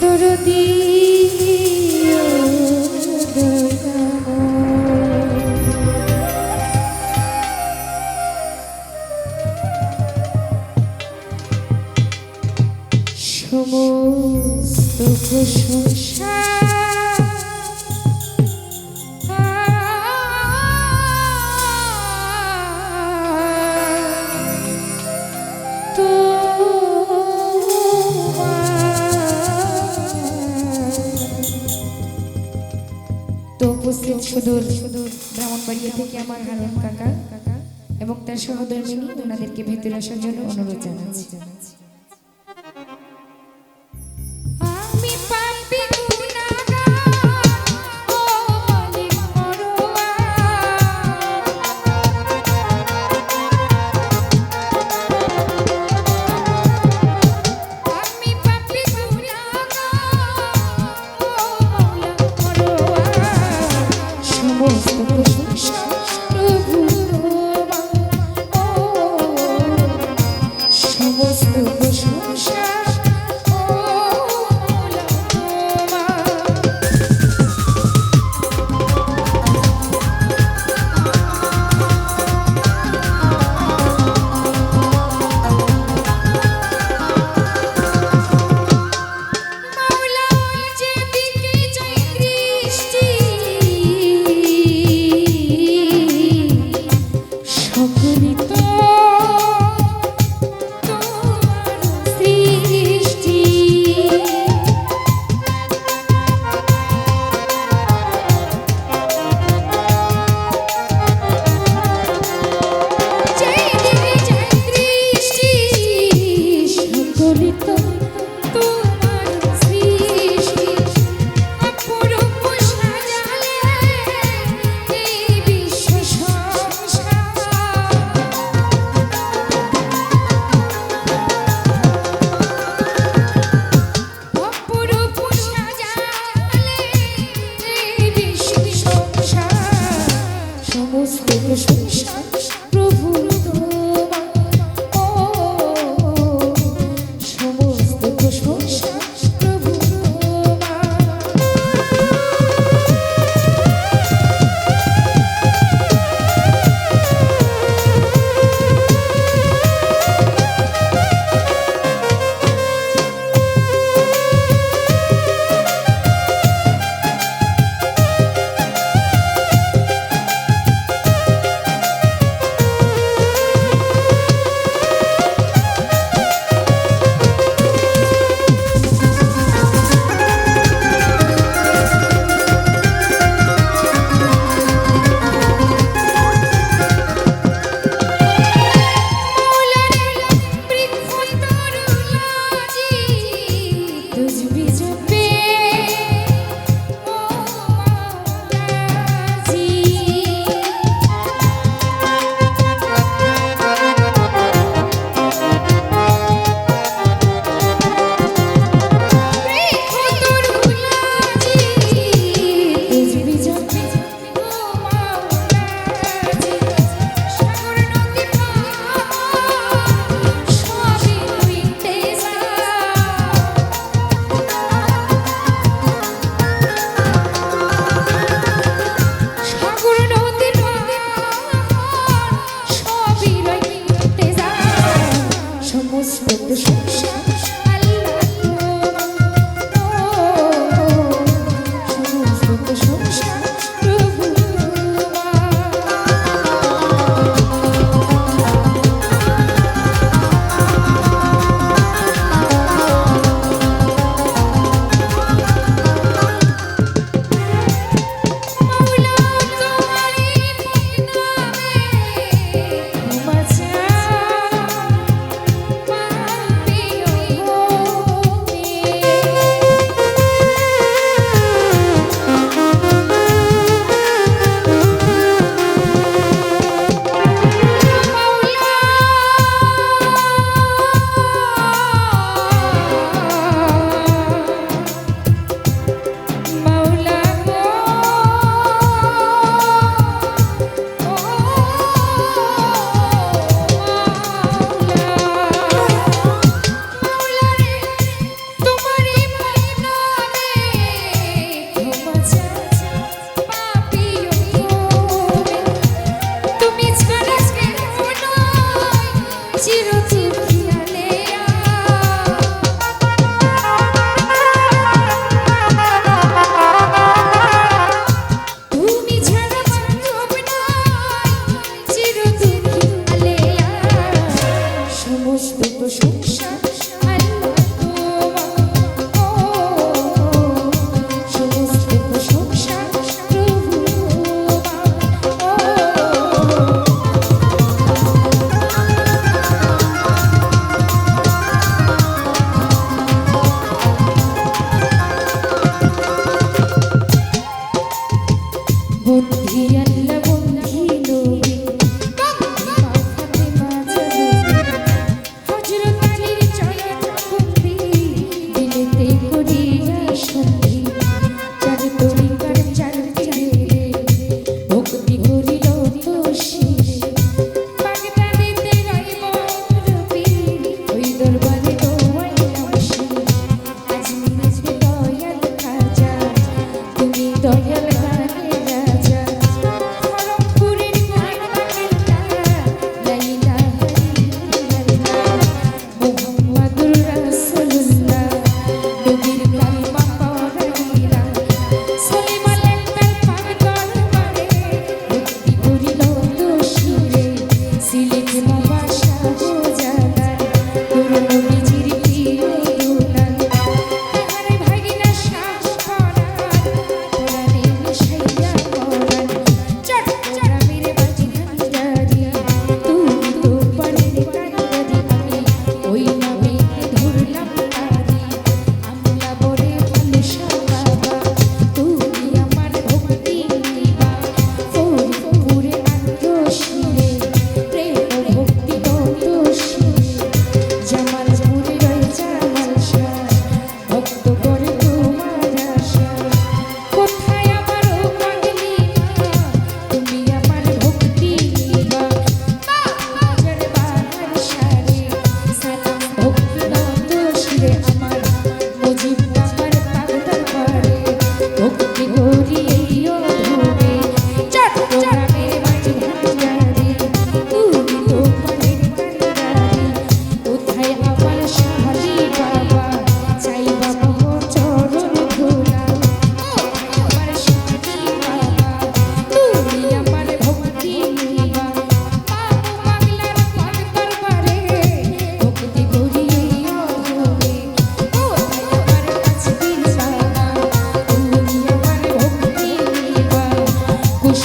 দরদী সুদূর সুদূর ব্রাহ্মণবাড়িয়া থেকে আমার হারুন কাকা এবং তার সহধর্মিনী ওনাদেরকে ভেতরে আসার জন্য অনুরোধ জানাচ্ছি।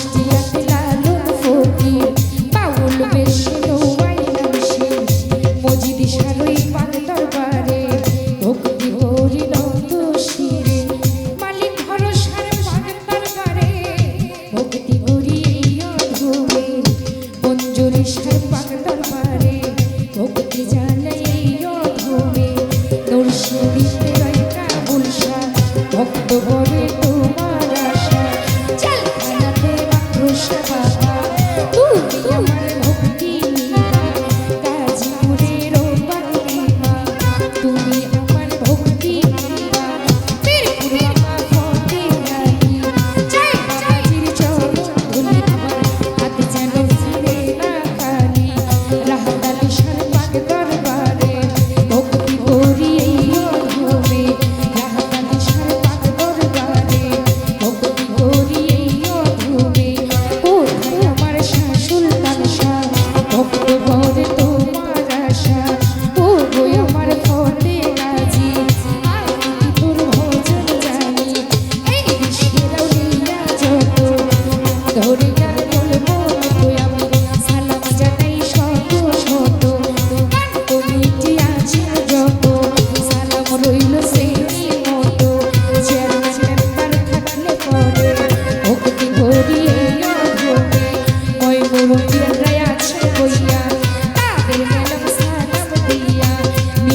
Christian.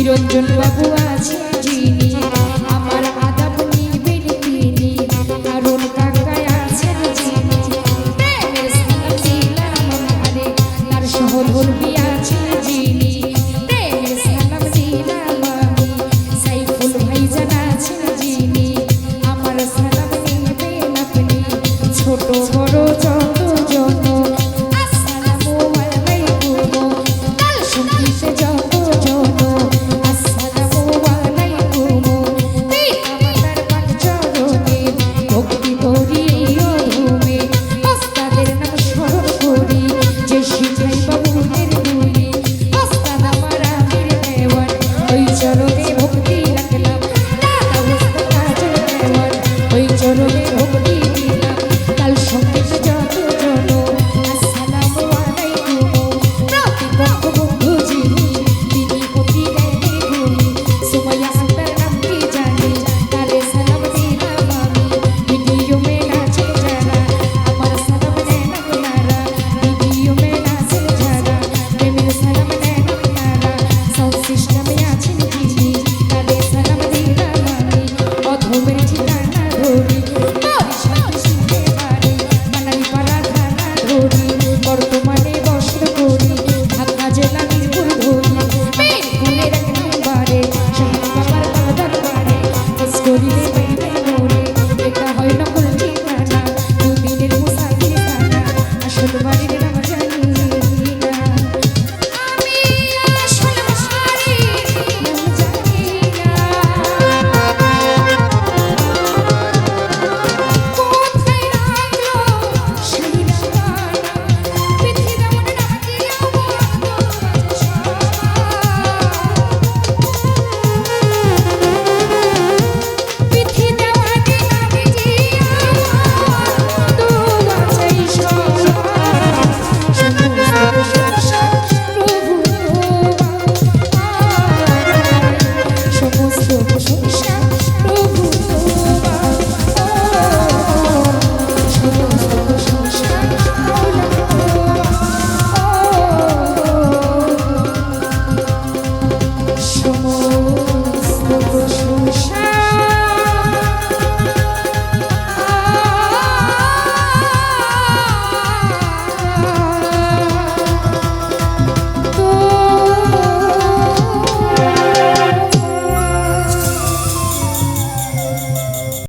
নিরঞ্জন বাবু আছে। চরণে ভক্তি